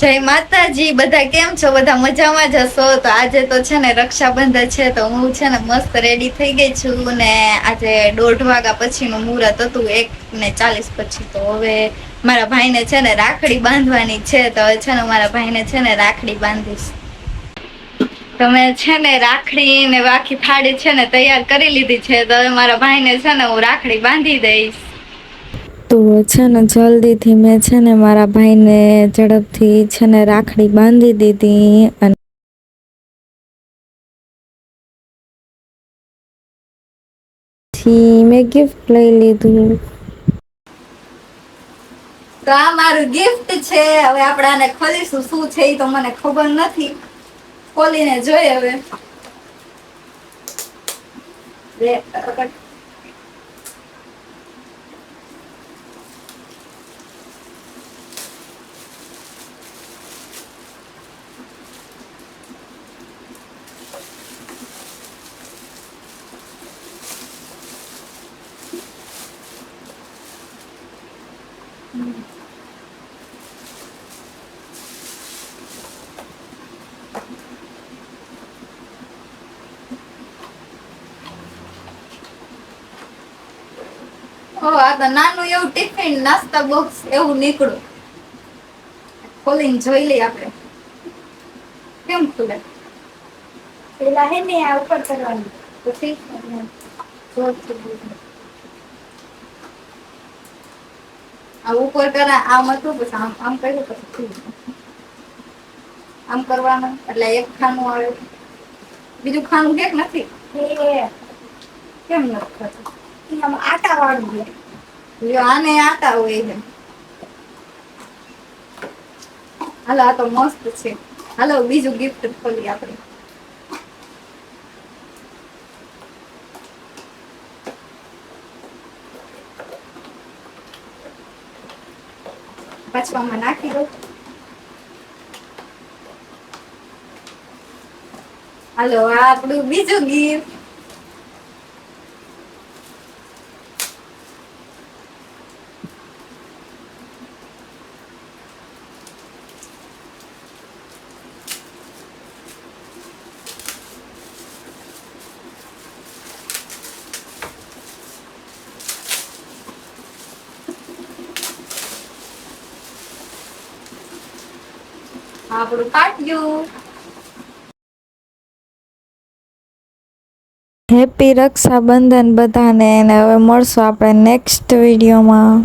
જય માતાજી, બધા કેમ છો? બધા મજામાં જ હશો? તો આજે તો છે ને રક્ષાબંધન છે, તો હું છે ને મસ્ત રેડી થઈ ગઈ છું ને આજે દોઢ વાગ્યા પછીનું મુહૂર્ત હતું, એક ને ચાલીસ પછી. તો હવે મારા ભાઈને છે ને રાખડી બાંધવાની છે, તો હવે છે ને મારા ભાઈને છે ને રાખડી બાંધીશ. તમે છે ને રાખડી ને બાકી ફાડી છે ને તૈયાર કરી લીધી છે, તો હવે મારા ભાઈને છે ને હું રાખડી બાંધી દઈશ. તો છે ને, જલ્દીથી મેં છે ને મારા ભાઈને ઝડપથી છે ને રાખડી બાંધી દીધી અને મેં ગિફ્ટ લઈ લીધું. તો આ મારું ગિફ્ટ છે. હવે આપણે આને ખોલીશું. શું છે એ તો મને ખબર નથી. ખોલીને જોઈએ હવે. આ તો નાનું એવું ટિફિન, નાસ્તા બોક્સ એવું નીકળ્યું. ખોલીને જોઈ લઈએ આપણે. કેમ ખુલે? પેલા હે ને આ ઉપર કરવાનું. પછી આ ઉપર કરે આમ હતું પછી આમ આમ કર્યું પછી. આમ કરવાનું એટલે એક ખાનું આવે બીજું ખાનું કેક નથી? કેમ નથી થતું? આટા વાળું લ્યો આને આટા હોય છે. હાલો આ તો મસ્ત છે. હાલો બીજું ગિફ્ટ ખોલી આપણે. આમાં નાખી દો હાલો આપણું બીજું ગિફ્ટ આપણું કાઢ્યું હેપી રક્ષાબંધન બધાને અને હવે મળશું આપણે નેક્સ્ટ વિડીયોમાં